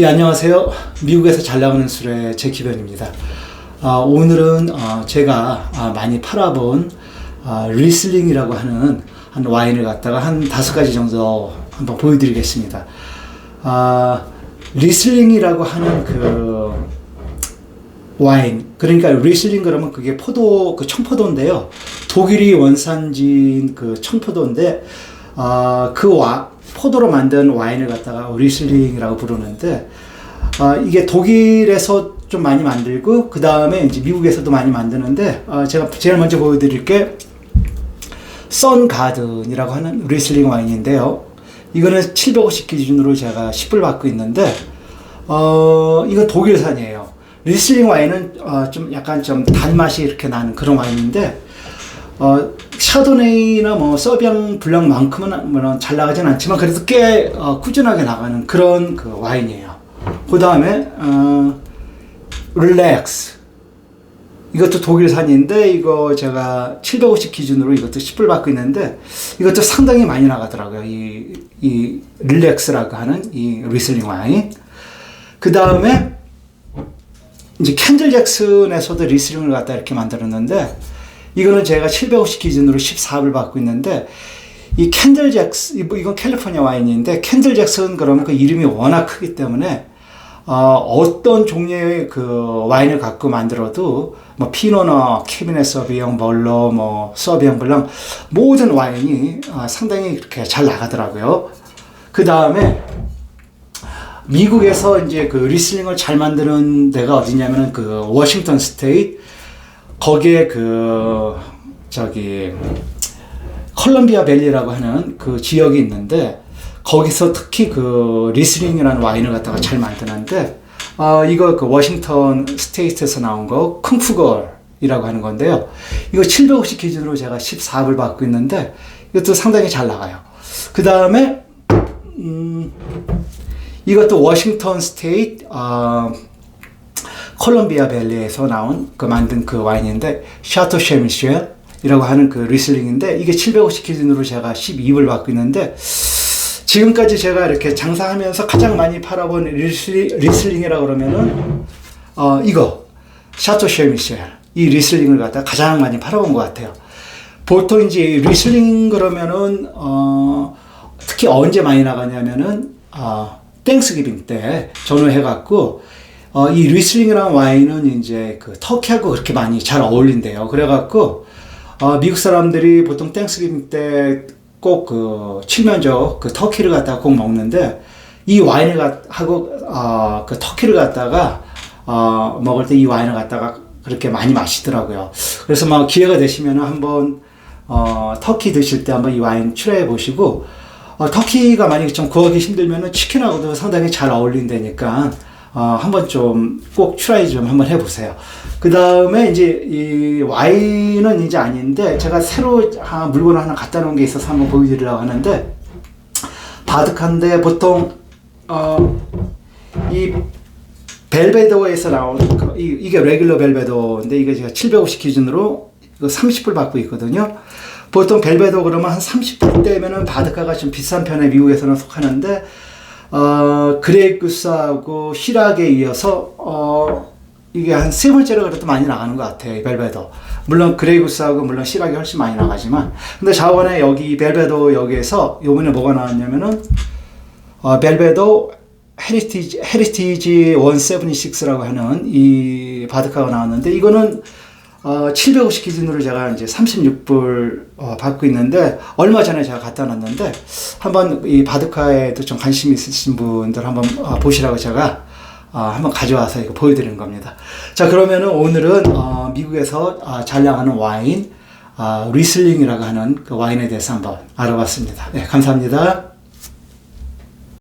예, 안녕하세요. 미국에서 잘 나가는 술의 제키변입니다. 아, 오늘은 어, 제가 아, 많이 팔아본 아, 리슬링이라고 하는 한 와인을 갖다가 한 다섯 가지 정도 한번 보여드리겠습니다. 아, 리슬링이라고 하는 그 와인 그러니까 리슬링 그러면 그게 포도 그 청포도인데요. 독일이 원산지인 그 청포도인데 아, 그 와, 포도로 만든 와인을 갖다가 리슬링이라고 부르는데 아, 이게 독일에서 좀 많이 만들고 그 다음에 이제 미국에서도 많이 만드는데 아, 제가 제일 먼저 보여드릴 게 선가든이라고 하는 리슬링 와인인데요. 이거는 750 기준으로 제가 10불 받고 있는데 어, 이거 독일산이에요. 리슬링 와인은 어, 좀 약간 좀 단맛이 이렇게 나는 그런 와인인데 어, 샤도네이나 뭐 서비앙 블랑만큼은 물론 잘 나가진 않지만 그래도 꽤 어, 꾸준하게 나가는 그런 그 와인이에요. 그 다음에 어, 릴렉스 이것도 독일산인데 이거 제가 750 기준으로 이것도 10불 받고 있는데 이것도 상당히 많이 나가더라고요. 이, 이 릴렉스라고 하는 이 리슬링 와인. 그 다음에 이제 캔들 잭슨에서도 리슬링을 갖다 이렇게 만들었는데 이거는 제가 750 기준으로 14불 받고 있는데 이 캔들 잭슨 이건 캘리포니아 와인인데 캔들 잭슨 그러면 그 이름이 워낙 크기 때문에 어, 떤 종류의 그 와인을 갖고 만들어도 뭐 피노나 캐비넷 서비앙 벌로 뭐 서비앙 블랑 모든 와인이 어, 상당히 이렇게 잘 나가더라고요. 그 다음에 미국에서 이제 그 리슬링을 잘 만드는 데가 어디냐면은 그 워싱턴 스테이트 거기에 그 저기 컬럼비아 밸리라고 하는 그 지역이 있는데 거기서 특히 그 리슬링이라는 와인을 갖다가 잘 만드는데 아 이거 그 워싱턴 스테이트에서 나온 거 쿵푸걸이라고 하는 건데요. 이거 750 기준으로 제가 14불 받고 있는데 이것도 상당히 잘 나가요. 그 다음에 음 이것도 워싱턴 스테이트 어, 콜롬비아 밸리에서 나온 그 만든 그 와인인데 샤토 쉐미셸이라고 하는 그 리슬링인데 이게 750 기준으로 제가 12불 받고 있는데 지금까지 제가 이렇게 장사하면서 가장 많이 팔아본 리슬링, 리슬링이라고 그러면은 어 이거 샤토 쉐미셸 이 리슬링을 갖다 가장 많이 팔아본 것 같아요. 보통 이제 리슬링 그러면은 어 특히 언제 많이 나가냐면은 어 땡스기빙 때 전후해갖고 어, 이 리슬링이라는 와인은 이제 그 터키하고 그렇게 많이 잘 어울린대요. 그래갖고 어, 미국 사람들이 보통 땡스기빙 때 꼭 그 칠면조 그 터키를 갖다가 꼭 먹는데 이 와인을 갖, 하고 어, 그 터키를 갖다가 어, 먹을 때 이 와인을 갖다가 그렇게 많이 마시더라고요. 그래서 막 기회가 되시면 한번 어, 터키 드실 때 한번 이 와인 출하해 보시고 어, 터키가 만약에 좀 구하기 힘들면은 치킨하고도 상당히 잘 어울린다니까 어, 한번 좀 꼭 트라이 좀 한번 해보세요. 그 다음에 이제 이 와인은 이제 아닌데 제가 새로 하, 물건을 하나 갖다 놓은 게 있어서 한번 보여드리려고 하는데 바득한데 보통 어, 이 벨베도에서 나온 그, 이, 이게 레귤러 벨베도인데 이게 제가 750 기준으로 이거 30불 받고 있거든요. 보통 벨베도 그러면 한 30불 대면은 바드카가 좀 비싼 편에 미국에서는 속하는데 어, 그레이크스하고 시락에 이어서 어, 이게 한 세 번째로 그래도 많이 나가는 것 같아요. 이 벨베도. 물론 그레이구스하고 물론 시락이 훨씬 많이 나가지만 근데 자원에 여기 벨베도 여기에서 요번에 뭐가 나왔냐면은 어, 벨베도 헤리티지 헤리티지 176라고 하는 이 바드카가 나왔는데 이거는 어, 750 기준으로 제가 이제 36불 어, 받고 있는데 얼마 전에 제가 갖다 놨는데 한번 이 바드카에도 좀 관심 있으신 분들 한번 어, 보시라고 제가 어, 한번 가져와서 이거 보여드리는 겁니다. 자 그러면은 오늘은 어, 미국에서 어, 잘 나가는 와인 어, 리슬링이라고 하는 그 와인에 대해서 한번 알아봤습니다. 네 감사합니다.